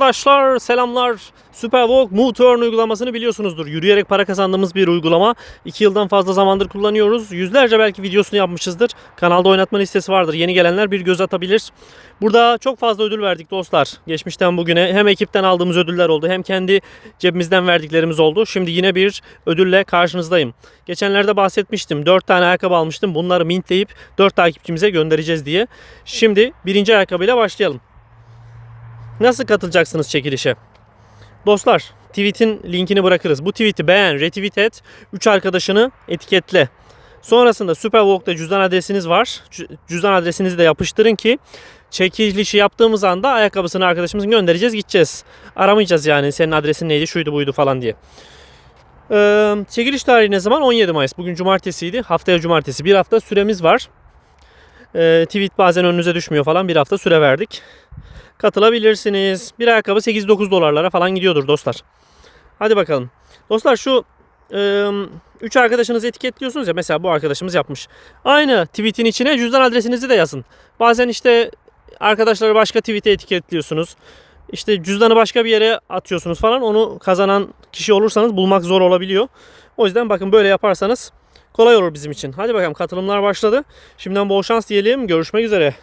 Arkadaşlar selamlar. Superwalk Move Turn uygulamasını biliyorsunuzdur. Yürüyerek para kazandığımız bir uygulama. 2 yıldan fazla zamandır kullanıyoruz. Yüzlerce belki videosunu yapmışızdır. Kanalda oynatma listesi vardır. Yeni gelenler bir göz atabilir. Burada çok fazla ödül verdik dostlar. Geçmişten bugüne hem ekipten aldığımız ödüller oldu hem kendi cebimizden verdiklerimiz oldu. Şimdi yine bir ödülle karşınızdayım. Geçenlerde bahsetmiştim. 4 tane ayakkabı almıştım. Bunları mintleyip 4 takipçimize göndereceğiz diye. Şimdi birinci ayakkabıyla başlayalım. Nasıl katılacaksınız çekilişe? Dostlar tweet'in linkini bırakırız. Bu tweet'i beğen, retweet et, 3 arkadaşını etiketle. Sonrasında Superwalk'ta cüzdan adresiniz var. Cü- Cüzdan adresinizi de yapıştırın ki çekilişi yaptığımız anda ayakkabısını arkadaşımızın göndereceğiz gideceğiz. Aramayacağız yani senin adresin neydi şuydu buydu falan diye. Ee, çekiliş tarihi ne zaman? 17 Mayıs. Bugün cumartesiydi. Haftaya cumartesi. Bir hafta süremiz var. Ee, tweet bazen önünüze düşmüyor falan. Bir hafta süre verdik katılabilirsiniz. Bir ayakkabı 8-9 dolarlara falan gidiyordur dostlar. Hadi bakalım. Dostlar şu 3 arkadaşınızı etiketliyorsunuz ya mesela bu arkadaşımız yapmış. Aynı tweetin içine cüzdan adresinizi de yazın. Bazen işte arkadaşları başka tweet'e etiketliyorsunuz. İşte cüzdanı başka bir yere atıyorsunuz falan. Onu kazanan kişi olursanız bulmak zor olabiliyor. O yüzden bakın böyle yaparsanız kolay olur bizim için. Hadi bakalım katılımlar başladı. Şimdiden bol şans diyelim. Görüşmek üzere.